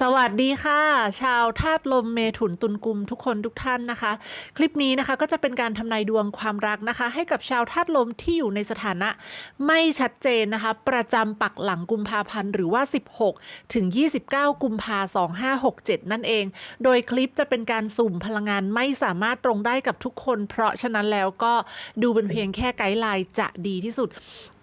สวัสดีค่ะ ชาวธาตุลมเมถุนตุลกุมทุกคนทุกท่านนะคะ คลิปนี้นะคะก็จะเป็นการทำนายดวงความรักนะคะ ให้กับชาวธาตุลมที่อยู่ในสถานะ ไม่ชัดเจนนะคะ ประจำปักหลังกุมภาพันธ์หรือว่า 16 ถึง 29 กุมภา2567 นั่นเอง โดยคลิปจะเป็นการสุ่มพลังงานไม่สามารถตรงได้กับทุกคน เพราะฉะนั้นแล้วก็ดูเป็นเพียงแค่ไกด์ไลน์จะดีที่สุด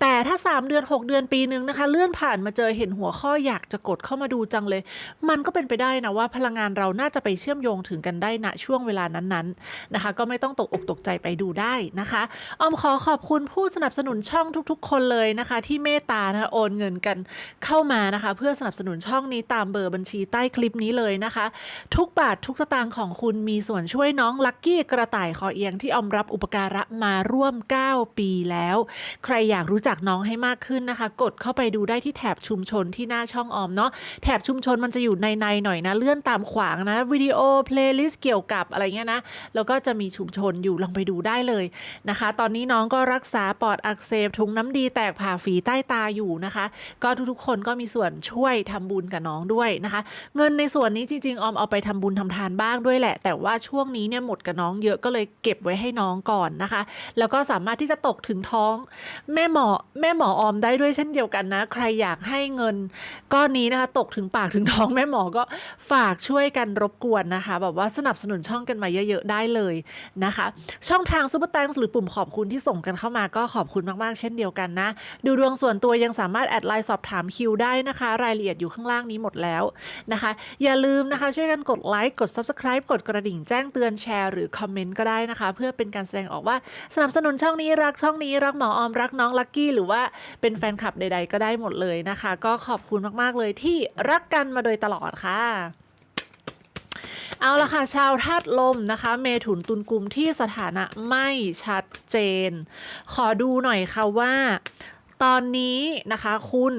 แต่ถ้า 3 เดือน 6 เดือนปีนึงนะคะ เลื่อนผ่านมาเจอเห็นหัวข้ออยากจะกดเข้ามาดูจังเลย มันก็เป็นไปได้นะว่าพลังงานเราน่าจะไปเชื่อมโยงถึงกันได้ณช่วงเวลานั้นๆนะคะ ก็ไม่ต้องตกอกตกใจไปดูได้นะคะออมขอขอบคุณผู้สนับสนุนช่องทุกๆ คนเลยนะคะ ที่เมตตานะคะโอนเงินกันเข้ามานะคะ เพื่อสนับสนุนช่องนี้ตามเบอร์บัญชีใต้คลิปนี้เลยนะคะ ทุกบาททุกสตางค์ของคุณมีส่วนช่วยน้องลักกี้กระต่ายคอเอียงที่ออมรับอุปการะมาร่วม 9 ปีแล้ว ใครอยากรู้จักจากน้องให้มากขึ้นนะคะ กดเข้าไปดูได้ที่แถบชุมชนที่หน้าช่องออมเนาะแถบชุมชนมันจะอยู่ในในหน่อยนะ เลื่อนตามขวางนะวิดีโอเพลย์ลิสต์เกี่ยวกับอะไรเงี้ยนะแล้วก็จะมีชุมชนอยู่ลองไปดูได้เลยนะคะ ตอนนี้น้องก็รักษาปอดอักเสบถุงน้ำดีแตกผ่าฝีใต้ตาอยู่นะคะ ก็ทุกๆคนก็มีส่วนช่วยทำบุญกับน้องด้วยนะคะ เงินในส่วนนี้จริงๆออมเอาไปทำบุญทำทานบ้างด้วยแหละ แต่ว่าช่วงนี้เนี่ยหมดกับน้องเยอะก็เลยเก็บไว้ให้น้องก่อนนะคะ แล้วก็สามารถที่จะตกถึงท้องแม่หมอแม่หมอออมได้ด้วยเช่นเดียวกันนะ ใครอยากให้เงินก้อนนี้นะคะ ตกถึงปากถึงท้องแม่หมอก็ฝากช่วยกันรบกวนนะคะ แบบว่าสนับสนุนช่องกันมาเยอะๆได้เลยนะคะ ช่องทางซูเปอร์แตงหรือปุ่มขอบคุณที่ส่งกันเข้ามาก็ขอบคุณมากๆ เช่นเดียวกันนะ ดูดวงส่วนตัวยังสามารถแอดไลน์สอบถามคิวได้นะคะ รายละเอียดอยู่ข้างล่างนี้หมดแล้วนะคะ อย่าลืมนะคะ ช่วยกันกดไลค์กด Subscribe กดกระดิ่งแจ้งเตือนแชร์หรือคอมเมนต์ก็ได้นะคะ เพื่อเป็นการแสดงออกว่าสนับสนุนช่องนี้รักช่องนี้รักหมอออมรักน้องลักกี้หรือว่าเป็นแฟนคลับใด ๆ ก็ได้หมดเลยนะคะ ก็ขอบคุณมากๆเลยที่รักกันมาโดยตลอดค่ะเอาละค่ะ ชาวธาตุลมนะคะ เมถุนตุลกุมที่สถานะไม่ชัดเจน ขอดูหน่อยค่ะว่า ตอนนี้นะคะคุณ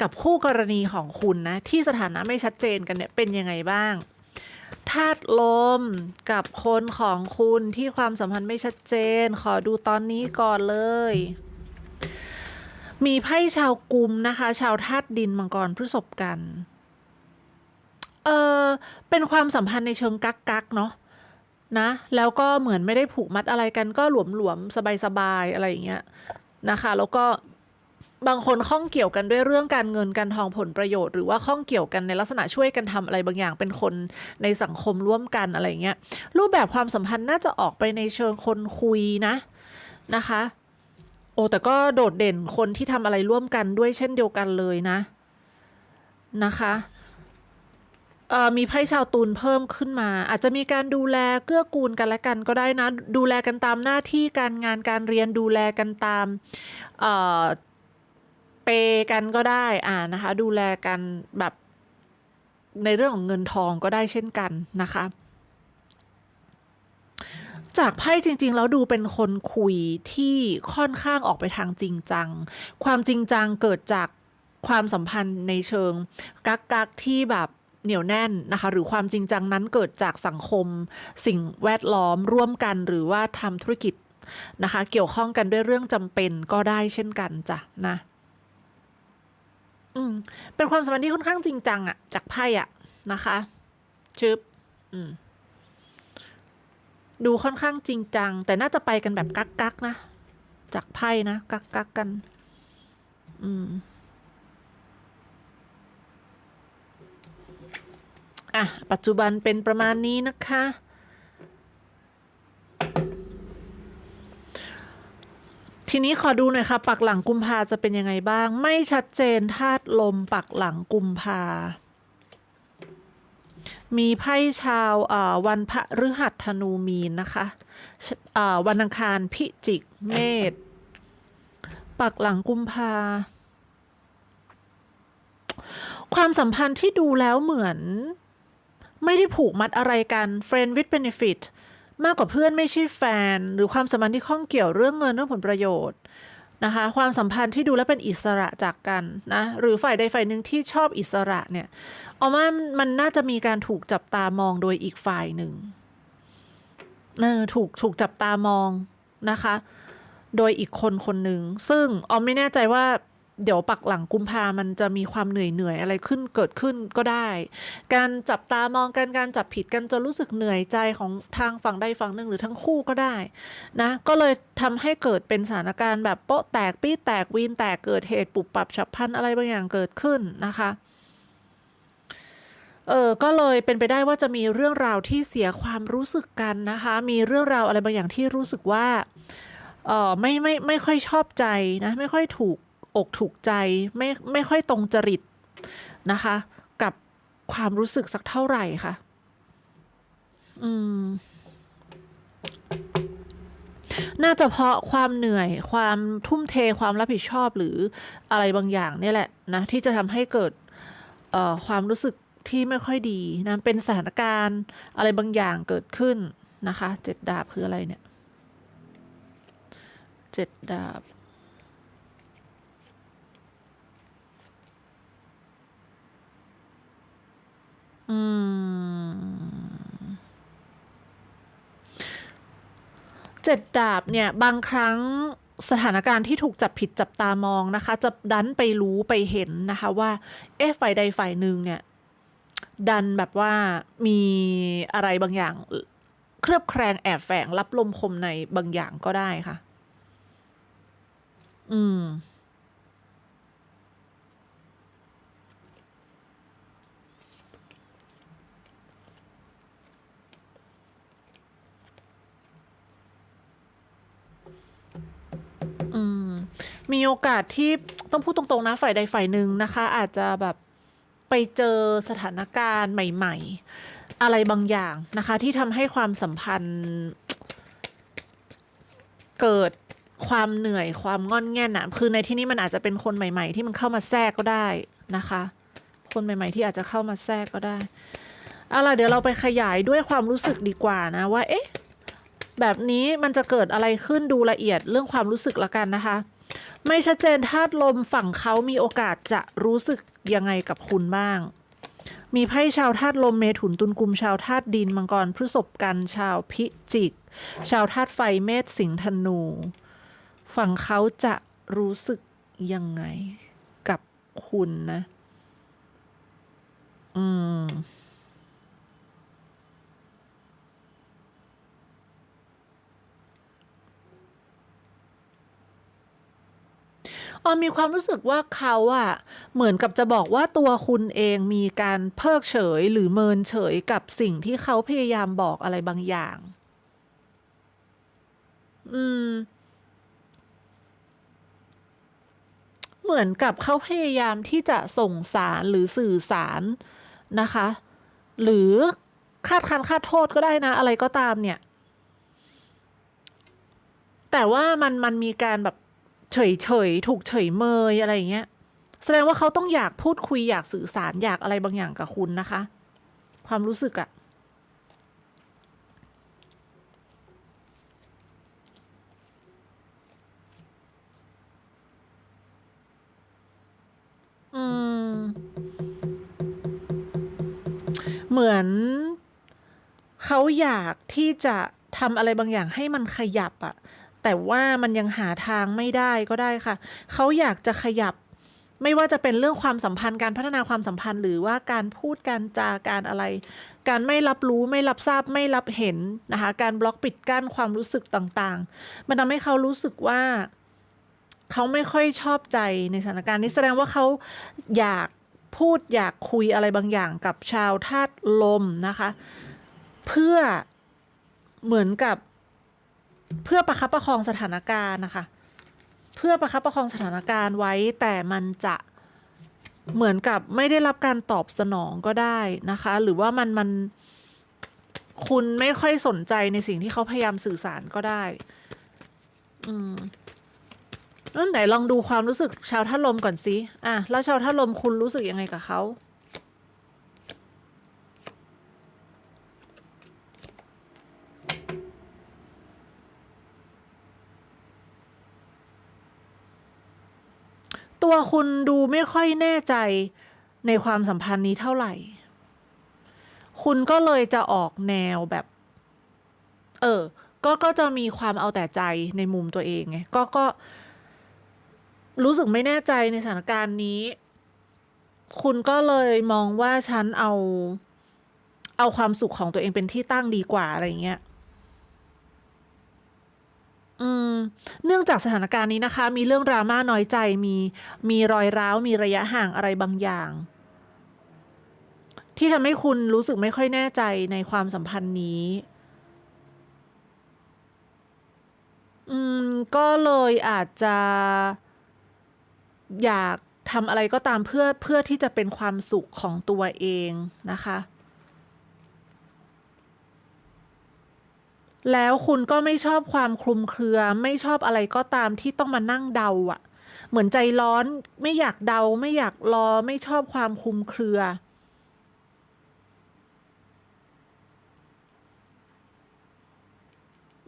กับคู่กรณีของคุณนะ ที่สถานะไม่ชัดเจนกันเนี่ยเป็นยังไงบ้างธาตุลมกับคนของคุณที่ความสัมพันธ์ไม่ชัดเจน ขอดูตอนนี้ก่อนเลย มีไพ่ชาวกุมนะคะ ชาวธาตุดินมังกรพฤษภกัน เออเป็นความสัมพันธ์ในเชิงกักกักเนาะนะ แล้วก็เหมือนไม่ได้ผูกมัดอะไรกันก็หลวมหลวมสบายสบายๆอะไรอย่างเงี้ยนะคะ แล้วก็บางคนข้องเกี่ยวกันด้วยเรื่องการเงินการทองผลประโยชน์หรือว่าข้องเกี่ยวกันในลักษณะช่วยกันทำอะไรบางอย่างเป็นคนในสังคมร่วมกันอะไรเงี้ยรูปแบบความสัมพันธ์น่าจะออกไปในเชิงคนคุยนะนะคะ โอ้แต่ก็โดดเด่นคนที่ทำอะไรร่วมกันด้วยเช่นเดียวกันเลยนะ นะคะมีไพ่ชาวตูนเพิ่มขึ้นมา อาจจะมีการดูแลเกื้อกูลกันและกันก็ได้นะ ดูแลกันตามหน้าที่การงานการเรียนดูแลกันตามเเปย์กันก็ได้อ่านะคะ ดูแลกันแบบในเรื่องของเงินทองก็ได้เช่นกันนะคะ จากไพ่จริง ๆ แล้วดูเป็นคนคุยที่ค่อนข้างออกไปทางจริงจัง ความจริงจังเกิดจากความสัมพันธ์ในเชิง กักกักที่แบบเหนียวแน่นนะคะ หรือความจริงจังนั้นเกิดจากสังคม สิ่งแวดล้อมร่วมกันหรือว่าทำธุรกิจนะคะ เกี่ยวข้องกันด้วยเรื่องจำเป็นก็ได้เช่นกันจ้ะนะอืมเป็นความสัมพันธ์ที่ค่อนข้างจริงจังอะจากไพ่อะนะคะชึบอืม ดูค่อนข้างจริงจัง แต่น่าจะไปกันแบบกักกักๆนะ จากไพ่นะกักกักกัน อืม อะ ปัจจุบันเป็นประมาณนี้นะคะ ทีนี้ขอดูหน่อยค่ะ ปักหลังกุมภาจะเป็นยังไงบ้าง ไม่ชัดเจนธาตุลม ปักหลังกุมภา มีไพ่ชาววันพระฤหัสธนูมีนนะคะวันอังคารพิจิกเมษปักหลังกุมภาความสัมพันธ์ที่ดูแล้วเหมือน ไม่ได้ผูกมัดอะไรกัน friend with benefit มากกว่าเพื่อนไม่ใช่แฟน หรือความสัมพันธ์ที่ข้องเกี่ยวเรื่องเงินเรื่องผลประโยชน์ นะคะความสัมพันธ์ที่ดูแล้วเป็นอิสระจากกันนะหรือฝ่ายใดฝ่ายหนึ่งที่ชอบอิสระเนี่ยเอาว่ามันน่าจะมีการถูกจับตามองโดยอีกฝ่ายหนึ่งเออถูกถูกจับตามองนะคะ โดยอีกคนคนหนึ่งซึ่งออมไม่แน่ใจว่า เดี๋ยวปักหลังกุมภามันจะมีความเหนื่อยเหนื่อยอะไรขึ้นเกิดขึ้นก็ได้ การจับตามองกันการจับผิดกันจนรู้สึกเหนื่อยใจของทางฝั่งใดฝั่งหนึ่งหรือทั้งคู่ก็ได้นะก็เลยทำให้เกิดเป็นสถานการณ์แบบโป๊ะแตกปี้แตกวีนแตกเกิดเหตุปุบปับฉับพลันอะไรบางอย่างเกิดขึ้นนะคะเออก็เลยเป็นไปได้ว่าจะมีเรื่องราวที่เสียความรู้สึกกันนะคะ มีเรื่องราวอะไรบางอย่างที่รู้สึกว่าเออไม่ไม่ไม่ค่อยชอบใจนะ ไม่ค่อยถูก อกถูกใจไม่ไม่ค่อยตรงจริตนะคะ กับความรู้สึกสักเท่าไหร่ค่ะ อืม น่าจะเพราะความเหนื่อย ความทุ่มเทความรับผิดชอบหรืออะไรบางอย่างเนี่ยแหละนะที่จะทำให้เกิดความรู้สึกที่ไม่ค่อยดีนะเป็นสถานการณ์อะไรบางอย่างเกิดขึ้นนะคะ เจ็ดดาบคืออะไรเนี่ย เจ็ดดาบ อืมเจ็ดดาบเนี่ย บางครั้งสถานการณ์ที่ถูกจับผิดจับตามองนะคะ จะดันไปรู้ไปเห็นนะคะว่า เอ๊ะฝ่ายใดฝ่ายหนึ่งเนี่ย ดันแบบว่ามีอะไรบางอย่าง เคลือบแคลงแอบแฝงรับลมคมในบางอย่างก็ได้ค่ะ อืม อืม มีโอกาสที่ต้องพูดตรงๆนะฝ่ายใดฝ่ายหนึ่งนะคะ อาจจะแบบไปเจอสถานการณ์ใหม่ ๆ อะไรบางอย่างนะคะ ที่ทำให้ความสัมพันธ์ เกิดความเหนื่อยความงอนแง่นอะคือในที่นี้มันอาจจะเป็นคนใหม่ ๆ ที่มันเข้ามาแทรกก็ได้นะคะ คนใหม่ ๆ ที่อาจจะเข้ามาแทรกก็ได้เอาล่ะเดี๋ยวเราไปขยายด้วยความรู้สึกดีกว่านะว่าเอ๊ะแบบนี้มันจะเกิดอะไรขึ้นดูละเอียดเรื่องความรู้สึกละกันนะคะ ไม่ชัดเจนธาตุลมฝั่งเขามีโอกาสจะรู้สึกยังไงกับคุณบ้าง มีไพ่ชาวธาตุลมเมถุนตุลกุมชาวธาตุดินมังกรพฤษภกันชาวพิจิก ชาวธาตุไฟเมษสิงห์ธนู ฝั่งเขาจะรู้สึกยังไงกับคุณนะ อืม ออมมีความรู้สึกว่าเขาอะเหมือนกับจะบอกว่าตัวคุณเองมีการเพิกเฉยหรือเมินเฉยกับสิ่งที่เขาพยายามบอกอะไรบางอย่าง อืม เหมือนกับเขาพยายามที่จะส่งสารหรือสื่อสารนะคะ หรือคาดคันคาดโทษก็ได้นะ อะไรก็ตามเนี่ย แต่ว่ามันมันมีการแบบ เฉยเฉยๆถูกเฉยเมยอะไรอย่างเงี้ย แสดงว่าเขาต้องอยากพูดคุยอยากสื่อสารอยากอะไรบางอย่างกับคุณนะคะ ความรู้สึกอะอืมเหมือนเขาอยากที่จะทำอะไรบางอย่างให้มันขยับอะ แต่ว่ามันยังหาทางไม่ได้ก็ได้ค่ะ เขาอยากจะขยับ ไม่ว่าจะเป็นเรื่องความสัมพันธ์การพัฒนาความสัมพันธ์ หรือว่าการพูดการจาการอะไร การไม่รับรู้ไม่รับทราบไม่รับเห็นนะคะการบล็อกปิดกั้นความรู้สึกต่างๆ มันทำให้เขารู้สึกว่าเขาไม่ค่อยชอบใจในสถานการณ์นี้แสดงว่าเขาอยากพูดอยากคุยอะไรบางอย่างกับชาวธาตุลมนะคะ เพื่อเหมือนกับ เพื่อประคับประคองสถานการณ์นะคะ เพื่อประคับประคองสถานการณ์ไว้แต่มันจะเหมือนกับไม่ได้รับการตอบสนองก็ได้นะคะ หรือว่ามันมันคุณไม่ค่อยสนใจในสิ่งที่เขาพยายามสื่อสารก็ได้ อืมเออไหนลองดูความรู้สึกชาวท่าลมก่อนสิอะแล้วชาวท่าลมคุณรู้สึกยังไงกับเขา ตัวคุณดูไม่ค่อยแน่ใจในความสัมพันธ์นี้เท่าไหร่ คุณก็เลยจะออกแนวแบบ เออ ก็ก็จะมีความเอาแต่ใจในมุมตัวเองไง ก็ก็ รู้สึกไม่แน่ใจในสถานการณ์นี้ คุณก็เลยมองว่าฉันเอา เอาความสุขของตัวเองเป็นที่ตั้งดีกว่าอะไรเงี้ย อืมเนื่องจากสถานการณ์นี้นะคะ มีเรื่องดราม่าน้อยใจมีมีรอยร้าว มีระยะห่างอะไรบางอย่าง ที่ทำให้คุณรู้สึกไม่ค่อยแน่ใจในความสัมพันธ์นี้ อืม ก็เลยอาจจะอยากทำอะไรก็ตามเพื่อเพื่อที่จะเป็นความสุขของตัวเองนะคะ แล้วคุณก็ไม่ชอบความคลุมเครือ ไม่ชอบอะไรก็ตามที่ต้องมานั่งเดาอะ่ะเหมือนใจร้อนไม่อยากเดา ไม่อยากรอ ไม่ชอบความคลุมเครือ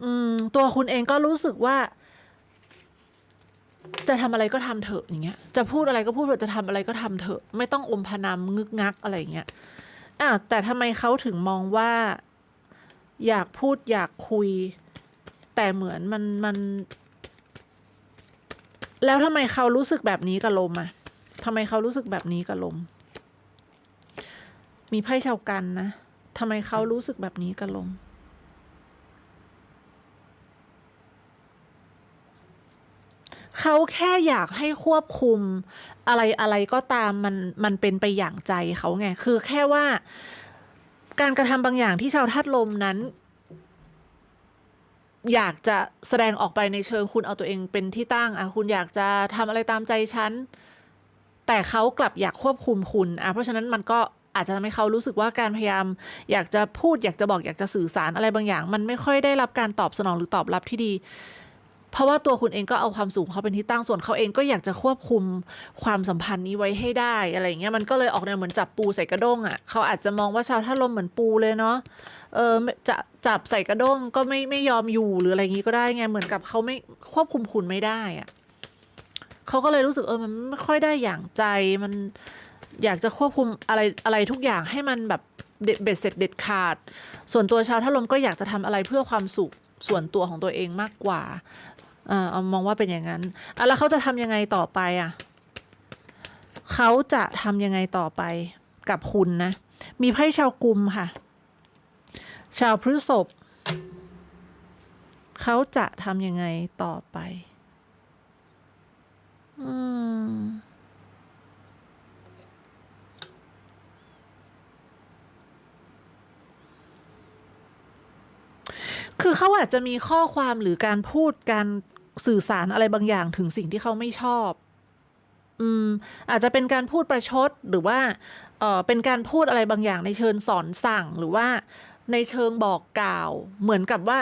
อืม ตัวคุณเองก็รู้สึกว่า จะทำอะไรก็ทำเถอะอย่างเงี้ย จะพูดอะไรก็พูดเถอะจะทำอะไรก็ทำเถอะ ไม่ต้องอมพนำงึกงักอะไรอย่างเงี้ยอะแต่ทำไมเขาถึงมองว่า อยากพูดอยากคุย แต่เหมือนมันมัน แล้วทำไมเขารู้สึกแบบนี้กับลมอะทำไมเขารู้สึกแบบนี้กับลม มีไพ่ชาวกันนะทำไมเขารู้สึกแบบนี้กับลมเขาแค่อยากให้ควบคุมอะไรอะไรก็ตามมันมันเป็นไปอย่างใจเขาไง คือแค่ว่า การกระทำบางอย่างที่ชาวธาตุลมนั้น อยากจะแสดงออกไปในเชิงคุณเอาตัวเองเป็นที่ตั้งอะคุณอยากจะทำอะไรตามใจฉันแต่เขากลับอยากควบคุมคุณอะเพราะฉะนั้นมันก็อาจจะทำให้เขารู้สึกว่าการพยายาม อยากจะพูดอยากจะบอกอยากจะสื่อสารอะไรบางอย่าง มันไม่ค่อยได้รับการตอบสนองหรือตอบรับที่ดี เพราะว่าตัวคุณเองก็เอาความสูงเขาเป็นที่ตั้งส่วนเขาเองก็อยากจะควบคุมความสัมพันธ์นี้ไว้ให้ได้อะไรเงี้ยมันก็เลยออกแนวเหมือนจับปูใส่กระด้งอะ่ะเขาอาจจะมองว่าชาวท่าลมเหมือนปูเลยเนาะเออจะจับใส่กระด้งก็ไม่ไม่ยอมอยู่หรืออะไรงี้ก็ได้ไงเหมือนกับเขาไม่ควบคุมคุณไม่ได้อะ่ะเขาก็เลยรู้สึกเออมันไม่ค่อยได้อย่างใจมันอยากจะควบคุมอะไรอะไรทุกอย่างให้มันแบบเด็ดเบ็ดเสร็จเด็ดขาด ส่วนตัวชาวท่าลมก็อยากจะทำอะไรเพื่อความสุข ส่วนตัวของตัวเองมากกว่าเออเอามองว่าเป็นอย่างนั้นอะแล้วเขาจะทำยังไงต่อไปอะเขาจะทำยังไงต่อไปกับคุณนะ มีไพ่ชาวกุมค่ะ ชาวพฤษภเขาจะทำยังไงต่อไป อืม คือเขาอาจจะมีข้อความหรือการพูดการสื่อสารอะไรบางอย่างถึงสิ่งที่เขาไม่ชอบ อืม อาจจะเป็นการพูดประชดหรือว่า เออเป็นการพูดอะไรบางอย่างในเชิงสอนสั่งหรือว่าในเชิงบอกกล่าว เหมือนกับว่า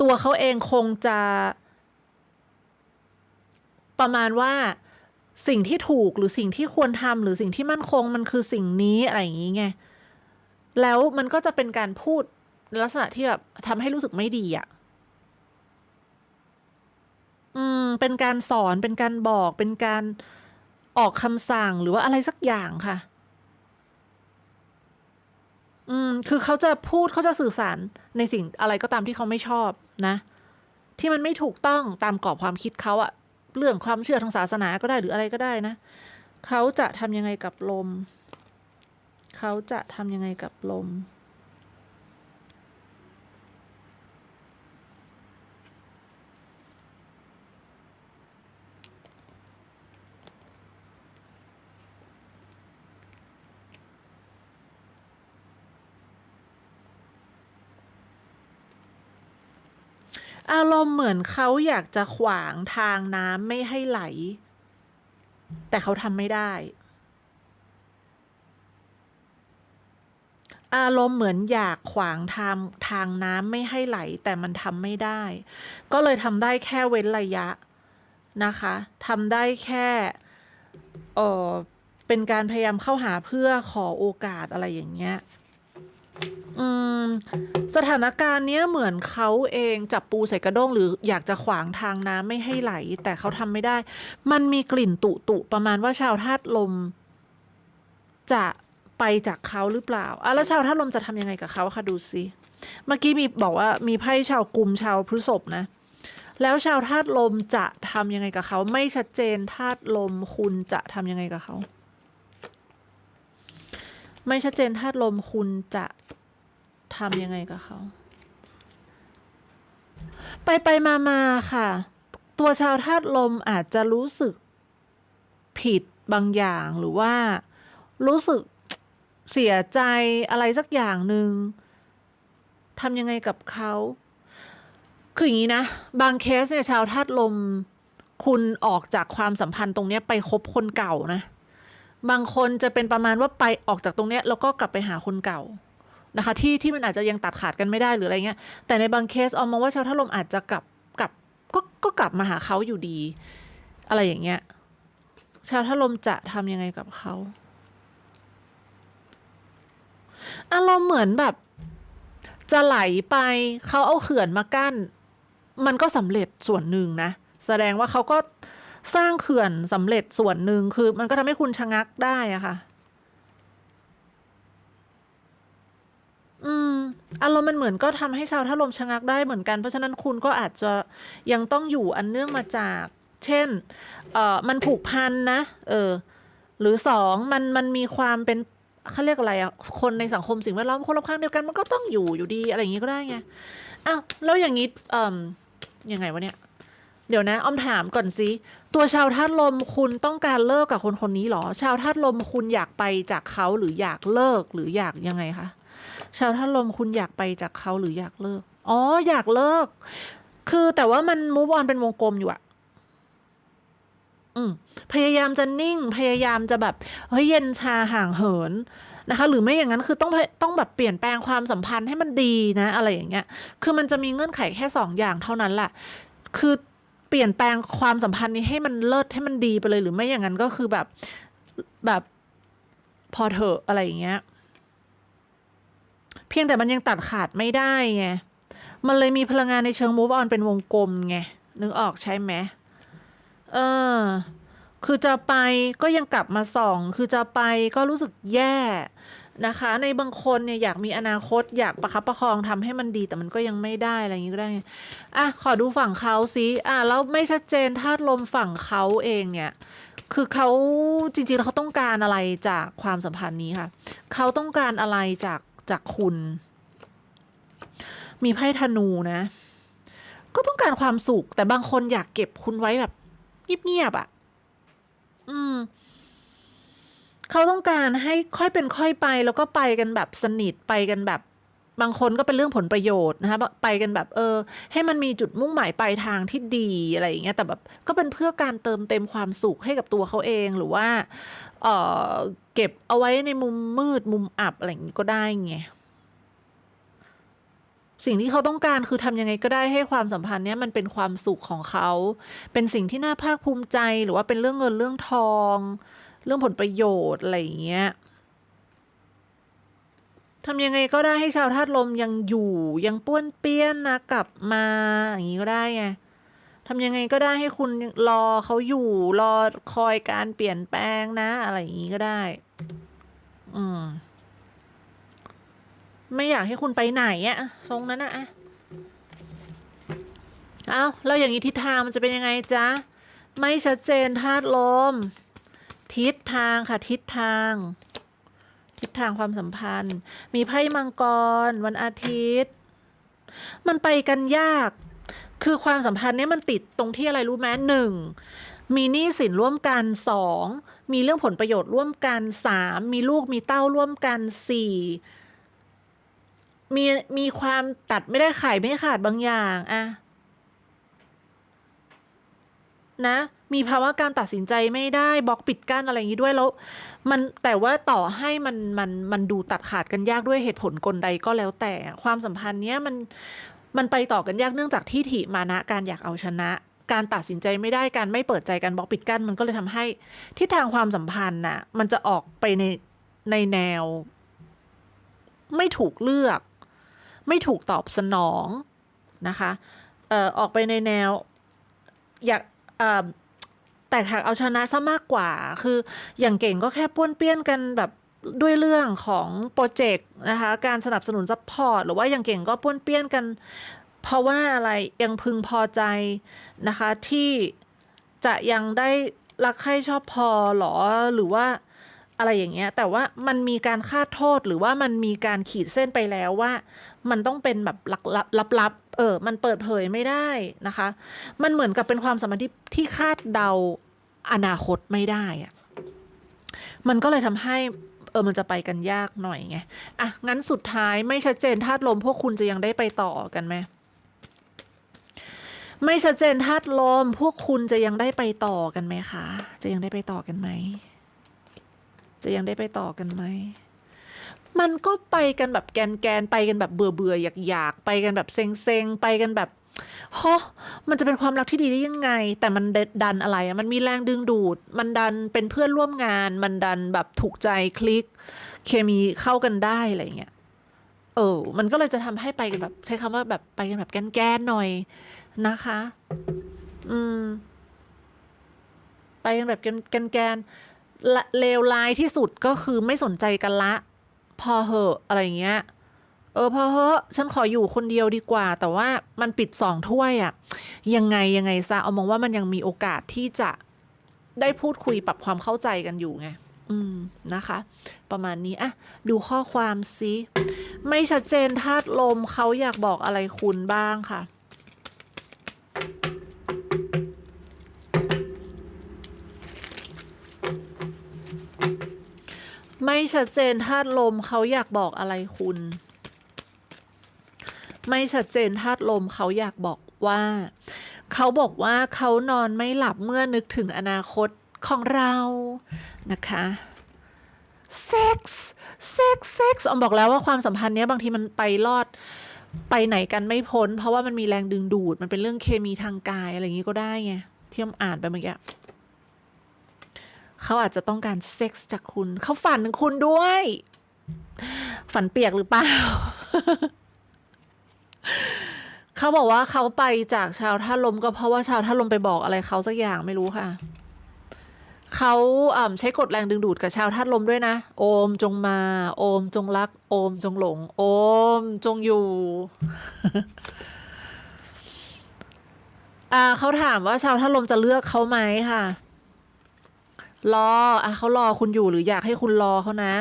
ตัวเขาเองคงจะ ประมาณว่าสิ่งที่ถูกหรือสิ่งที่ควรทำหรือสิ่งที่มั่นคงมันคือสิ่งนี้อะไรอย่างนี้ไงแล้วมันก็จะเป็นการพูด ลักษณะที่แบบทำให้รู้สึกไม่ดีอะ่ะ อืม เป็นการสอนเป็นการบอก เป็นการออกคำสั่งหรือว่าอะไรสักอย่างค่ะ อืม คือเขาจะพูดเขาจะสื่อสารในสิ่งอะไรก็ตามที่เขาไม่ชอบนะ ที่มันไม่ถูกต้องตามกรอบความคิดเขาอะเรื่องความเชื่อทางศาสนาก็ได้หรืออะไรก็ได้นะเขาจะทำยังไงกับลม เขาจะทำยังไงกับลม อารมณ์เหมือนเขาอยากจะขวางทางน้ำไม่ให้ไหล แต่เขาทำไม่ได้ อารมณ์เหมือนอยากขวางทางทางน้ำไม่ให้ไหล แต่มันทำไม่ได้ ก็เลยทำได้แค่เว้นระยะนะคะทำได้แค่เออเป็นการพยายามเข้าหาเพื่อขอโอกาสอะไรอย่างเงี้ย อืม สถานการณ์เนี้ยเหมือนเขาเองจับปูใส่กระด้งหรืออยากจะขวางทางน้ำไม่ให้ไหล แต่เขาทำไม่ได้ มันมีกลิ่นตุตุประมาณว่าชาวธาตุลม จะไปจากเขาหรือเปล่าอะแล้วชาวธาตุลมจะทำยังไงกับเขาคะดูสิเมื่อกี้มีบอกว่ามีไพ่ชาวกลุ่มชาวพฤษภนะ แล้วชาวธาตุลมจะทำยังไงกับเขาไม่ชัดเจนธาตุลมคุณจะทำยังไงกับเขาไม่ชัดเจนธาตุลมคุณจะ ทำยังไงกับเขา ไปไปมามาค่ะ ตัวชาวธาตุลมอาจจะรู้สึกผิดบางอย่างหรือว่ารู้สึกเสียใจอะไรสักอย่างหนึ่งทำยังไงกับเขา คืออย่างนี้นะ บางเคสเนี่ยชาวธาตุลม คุณออกจากความสัมพันธ์ตรงนี้ไปคบคนเก่านะ บางคนจะเป็นประมาณว่าไปออกจากตรงนี้แล้วก็กลับไปหาคนเก่า นะคะที่ที่มันอาจจะยังตัดขาดกันไม่ได้หรืออะไรเงี้ยแต่ในบางเคสออมมองว่าชาวธาลมอาจจะกลับกลับก็ก็กลับมาหาเขาอยู่ดี อะไรอย่างเงี้ยชาวธาลมจะทำยังไงกับเขาอารมณ์เหมือนแบบ จะไหลไปเขาเอาเขื่อนมากั้น มันก็สำเร็จส่วนหนึ่งนะ แสดงว่าเขาก็สร้างเขื่อนสำเร็จส่วนหนึ่งคือมันก็ทำให้คุณชะงักได้อะค่ะ อืม อารมณ์มันเหมือนก็ทำให้ชาวท่าลมชะงักได้เหมือนกัน เพราะฉะนั้นคุณก็อาจจะยังต้องอยู่อันเนื่องมาจาก เช่นเออมันผูกพันนะเออหรือสองมันมันมีความเป็นเขาเรียกอะไรอะคนในสังคมสิ่งแวดล้อมคนรอบข้างเดียวกันมันก็ต้องอยู่อยู่ดีอะไรอย่างงี้ก็ได้ไงอ้าวแล้วอย่างนี้เอ่มยังไงวะเนี่ยเดี๋ยวนะอ้อมถามก่อนสิตัวชาวธาตุลมคุณต้องการเลิกกับคนคนนี้หรอ ชาวธาตุลมคุณอยากไปจากเขาหรืออยากเลิกหรืออยากยังไงคะ ชาวธาตุลมคุณอยากไปจากเขาหรืออยากเลิก อ๋อ อยากเลิก คือแต่ว่ามันมูฟออนเป็นวงกลมอยู่อะอืมพยายามจะนิ่ง พยายามจะแบบ เฮ้ยเย็นชาห่างเหินนะคะ หรือไม่อย่างนั้นคือต้องต้องแบบเปลี่ยนแปลงความสัมพันธ์ให้มันดีนะ อะไรอย่างเงี้ย คือมันจะมีเงื่อนไขแค่สองอย่างเท่านั้นแหละคือเปลี่ยนแปลงความสัมพันธ์นี้ให้มันเลิศให้มันดีไปเลย หรือไม่อย่างนั้นก็คือแบบแบบพอเถอะอะไรอย่างเงี้ย เพียงแต่มันยังตัดขาดไม่ได้ไง มันเลยมีพลังงานในเชิง move on เป็นวงกลมไง นึกออกใช่ไหมเออ คือจะไปก็ยังกลับมาส่อง คือจะไปก็รู้สึกแย่นะคะ ในบางคนเนี่ยอยากมีอนาคตอยากประคับประคองทำให้มันดีแต่มันก็ยังไม่ได้อะไรอย่างนี้ก็ได้ไงอะขอดูฝั่งเขาสิอะแล้วไม่ชัดเจนธาตุลมฝั่งเขาเองเนี่ย คือเขาจริงๆแล้วเขาต้องการอะไรจากความสัมพันธ์นี้ค่ะ เขาต้องการอะไรจาก จากคุณ มีไพ่ธนูนะ ก็ต้องการความสุข แต่บางคนอยากเก็บคุณไว้แบบเงียบๆอะ่ะ อืม เขาต้องการให้ค่อยเป็นค่อยไป แล้วก็ไปกันแบบสนิทไปกันแบบบางคนก็เป็นเรื่องผลประโยชน์นะคะไปกันแบบเออ ให้มันมีจุดมุ่งหมายปลายทางที่ดีอะไรอย่างเงี้ยแต่แบบก็เป็นเพื่อการเติมเต็มความสุขให้กับตัวเขาเองหรือว่า เออเก็บเอาไว้ในมุมมืดมุมอับอะไรอย่างงี้ก็ได้ไงสิ่งที่เขาต้องการคือทำยังไงก็ได้ให้ความสัมพันธ์เนี้ยมันเป็นความสุขของเขา เป็นสิ่งที่น่าภาคภูมิใจหรือว่าเป็นเรื่องเงินเรื่องทอง เรื่องผลประโยชน์อะไรอย่างเงี้ยทำยังไงก็ได้ให้ชาวธาตุลมยังอยู่ยังป้วนเปี้ยนนะกลับมาอย่างนี้ก็ได้ไง ทำยังไงก็ได้ให้คุณรอเขาอยู่รอคอยการเปลี่ยนแปลงนะ อะไรอย่างนี้ก็ได้ อืม ไม่อยากให้คุณไปไหนอะทรงนั้นอะเอาแล้วอย่างนี้ทิศทางมันจะเป็นยังไงจ๊ะ ไม่ชัดเจนธาตุลม ทิศทางค่ะ ทิศทาง ทิศทางความสัมพันธ์ มีไพ่มังกร วันอาทิตย์ มันไปกันยาก คือความสัมพันธ์เนี้ยมันติดตรงที่อะไรรู้ไหมหนึ่งมีหนี้สินร่วมกันสองมีเรื่องผลประโยชน์ร่วมกันสามมีลูกมีเต้าร่วมกันสี่มีมีความตัดไม่ได้ขายไม่ขาดบางอย่างอะนะมีภาวะการตัดสินใจไม่ได้บล็อกปิดกั้นอะไรอย่างนี้ด้วยแล้ว มันแต่ว่าต่อให้มันมันมันดูตัดขาดกันยากด้วยเหตุผลกลใดก็แล้วแต่ความสัมพันธ์เนี้ยมัน มันไปต่อกันยากเนื่องจากที่ถิมานะการอยากเอาชนะ การตัดสินใจไม่ได้การไม่เปิดใจกันบล็อกปิดกั้น มันก็เลยทำให้ทิศทางความสัมพันธ์น่ะ มันจะออกไปในในแนว ไม่ถูกเลือก ไม่ถูกตอบสนองนะคะเอ่อออกไปในแนว อยากเอ่อแต่หากเอาชนะซะมากกว่า คืออย่างเก่งก็แค่ป้วนเปี้ยนกันแบบ ด้วยเรื่องของโปรเจกต์นะคะ การสนับสนุนซัพพอร์ตหรือว่าอย่างเก่งก็ป้วนเปี้ยนกัน เพราะว่าอะไรยังพึงพอใจนะคะ ที่จะยังได้รักใครชอบพอหรอหรือว่าอะไรอย่างเงี้ย แต่ว่ามันมีการคาดโทษหรือว่ามันมีการขีดเส้นไปแล้วว่า มันต้องเป็นแบบลับลับลับเออ มันเปิดเผยไม่ได้นะคะ มันเหมือนกับเป็นความสัมพันธ์ที่ที่คาดเดาอนาคตไม่ได้อะมันก็เลยทำให้ ออมันจะไปกันยากหน่อยไงอะงั้นสุดท้ายไม่ชัดเจนธาตุลมพวกคุณจะยังได้ไปต่อกันไหมไม่ชัดเจนธาตุลมพวกคุณจะยังได้ไปต่อกันไหมคะ จะยังได้ไปต่อกันไหม จะยังได้ไปต่อกันไหมมันก็ไปกันแบบแกนแกนไปกันแบบเบื่อเบื่ออยากอยากไปกันแบบเซ็งเซ็งไปกันแบบ ฮะมันจะเป็นความรักที่ดีได้ยังไง แต่มันดันอะไรอะมันมีแรงดึงดูด มันดันเป็นเพื่อนร่วมงาน มันดันแบบถูกใจคลิก เคมีเข้ากันได้อะไรเงี้ยเออ มันก็เลยจะทำให้ไปกันแบบ ใช้คำว่าแบบไปกันแบบแกนแกนๆหน่อยนะคะ อืม ไปกันแบบแกนแกนแกนๆเลวร้ายที่สุดก็คือไม่สนใจกันละ พอเหอะอะไรเงี้ย เออพอเหอะฉันขออยู่คนเดียวดีกว่า แต่ว่ามันปิดสองถ้วยอะยังไงยังไงซะเอามองว่ามันยังมีโอกาสที่จะได้พูดคุยปรับความเข้าใจกันอยู่ไง อืมนะคะ ประมาณนี้อะดูข้อความซิไม่ชัดเจนธาตุลมเขาอยากบอกอะไรคุณบ้างค่ะไม่ชัดเจนธาตุลมเขาอยากบอกอะไรคุณ ไม่ชัดเจนธาตุลมเขาอยากบอกว่า เขาบอกว่าเขานอนไม่หลับเมื่อนึกถึงอนาคตของเรานะคะเซ็กส์เซ็กส์เซ็กส์ออมบอกแล้วว่าความสัมพันธ์เนี้ยบางทีมันไปรอดไปไหนกันไม่พ้น เพราะว่ามันมีแรงดึงดูด มันเป็นเรื่องเคมีทางกายอะไรอย่างนี้ก็ได้ไงที่ออมอ่านไปเมื่อกี้เขาอาจจะต้องการเซ็กส์จากคุณ เขาฝันถึงคุณด้วย ฝันเปียกหรือเปล่า เขาบอกว่าเขาไปจากชาวท่าลมก็เพราะว่าชาวท่าลมไปบอกอะไรเขาสักอย่างไม่รู้ค่ะ เขาใช้กฎแรงดึงดูดกับชาวธาตุลมด้วยนะ โอมจงมา โอมจงรัก โอมจงหลง โอมจงอยู่อ่าเขาถามว่าชาวธาตุลมจะเลือกเขาไหมค่ะ รออะเขารอคุณอยู่หรืออยากให้คุณรอเขานะ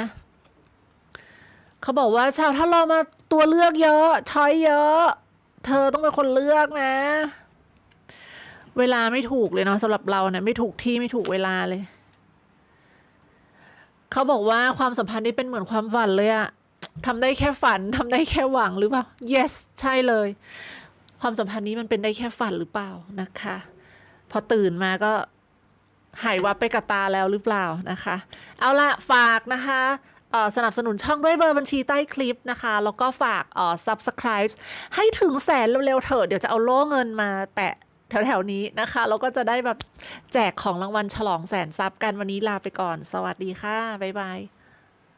เขาบอกว่าชาวท่าลมมาตัวเลือกเยอะช้อยเยอะ เธอต้องเป็นคนเลือกนะ เวลาไม่ถูกเลยเนาะสำหรับเราเนะไม่ถูกที่ไม่ถูกเวลาเลย เขาบอกว่าความสัมพันธ์นี้เป็นเหมือนความฝันเลยอะทำได้แค่ฝันทำได้แค่หวังหรือเปล่า yes ใช่เลย ความสัมพันธ์นี้มันเป็นได้แค่ฝันหรือเปล่านะคะ พอตื่นมาก็หายวับไปกับตาแล้วหรือเปล่านะคะ เอาละฝากนะคะ สนับสนุนช่องด้วยเบอร์บัญชีใต้คลิปนะคะ แล้วก็ฝากเอ่อ subscribe ให้ถึงแสนเร็วๆเถอะเดี๋ยวจะเอาโล่เงินมาแปะแถวๆนี้นะคะแล้วก็จะได้แบบแจกของรางวัลฉลองแสนซับกันวันนี้ลาไปก่อน สวัสดีค่ะ บ๊ายบาย